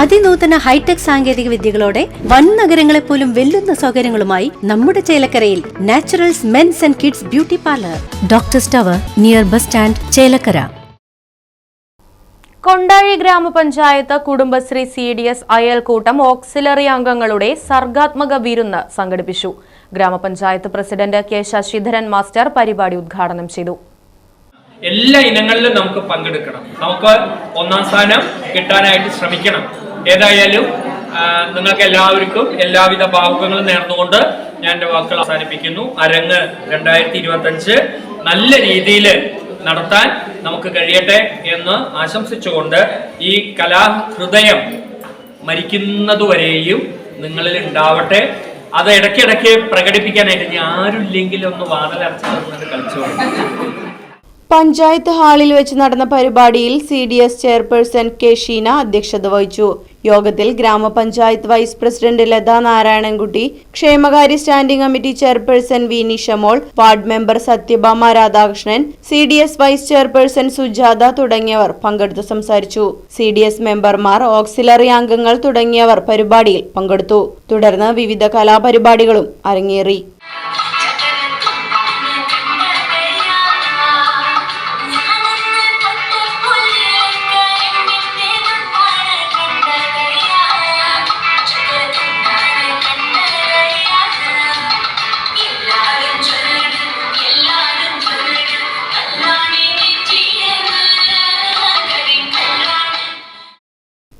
അതിനൂതന hi tech സാങ്കേതിക വിദ്യകളോടെ വൻ നഗരങ്ങളെ പോലും വെല്ലുന്ന സൗകര്യങ്ങളുമായി നമ്മുടെ ചേലക്കരയിൽ naturals men's and kids beauty parlour. Doctor tower near bus stand Chelakkara. Kondazhi ഗ്രാമപഞ്ചായത്ത് കുടുംബശ്രീ സി ഡി എസ് അയൽക്കൂട്ടം ഓക്സിലറി അംഗങ്ങളുടെ സർഗാത്മക വിരുന്ന് സംഘടിപ്പിച്ചു. ഗ്രാമപഞ്ചായത്ത് പ്രസിഡന്റ് കെ ശശിധരൻ മാസ്റ്റർ പരിപാടി ഉദ്ഘാടനം ചെയ്തു. എല്ലാ ഇനങ്ങളിലും നമുക്ക് പങ്കെടുക്കണം. നമുക്ക് ഒന്നാം സ്ഥാനം കിട്ടാനായിട്ട് ശ്രമിക്കണം. ഏതായാലും നിങ്ങൾക്ക് എല്ലാവർക്കും എല്ലാവിധ ഭാവുകങ്ങളും നേർന്നുകൊണ്ട് ഞാൻ എന്റെ വാക്കുകൾ അവസാനിപ്പിക്കുന്നു. അരങ്ങ് രണ്ടായിരത്തി ഇരുപത്തഞ്ച് നല്ല രീതിയിൽ നടത്താൻ നമുക്ക് കഴിയട്ടെ എന്ന് ആശംസിച്ചുകൊണ്ട് ഈ കലാഹൃദയം മരിക്കുന്നതുവരെയും നിങ്ങളിൽ ഉണ്ടാവട്ടെ. അത് ഇടയ്ക്കിടയ്ക്ക് പ്രകടിപ്പിക്കാനായിട്ട് ഇനി ആരുമില്ലെങ്കിലും ഒന്ന് തന്നിട്ട് കളിച്ചോളൂ. പഞ്ചായത്ത് ഹാളിൽ വെച്ച് നടന്ന പരിപാടിയിൽ C D S chairperson K Sheena അധ്യക്ഷത വഹിച്ചു. യോഗത്തിൽ ഗ്രാമപഞ്ചായത്ത് വൈസ് പ്രസിഡന്റ് ലതാ നാരായണൻകുട്ടി ക്ഷേമകാര്യ standing committee chairperson V Nishamol ward member Satyabhama Radhakrishnan C D S vice chairperson Sujatha തുടങ്ങിയവർ പങ്കെടുത്തു സംസാരിച്ചു. സി ഡി എസ് മെമ്പർമാർ ഓക്സിലറി അംഗങ്ങൾ തുടങ്ങിയവർ പരിപാടിയിൽ പങ്കെടുത്തു. തുടർന്ന് വിവിധ കലാപരിപാടികളും അരങ്ങേറി.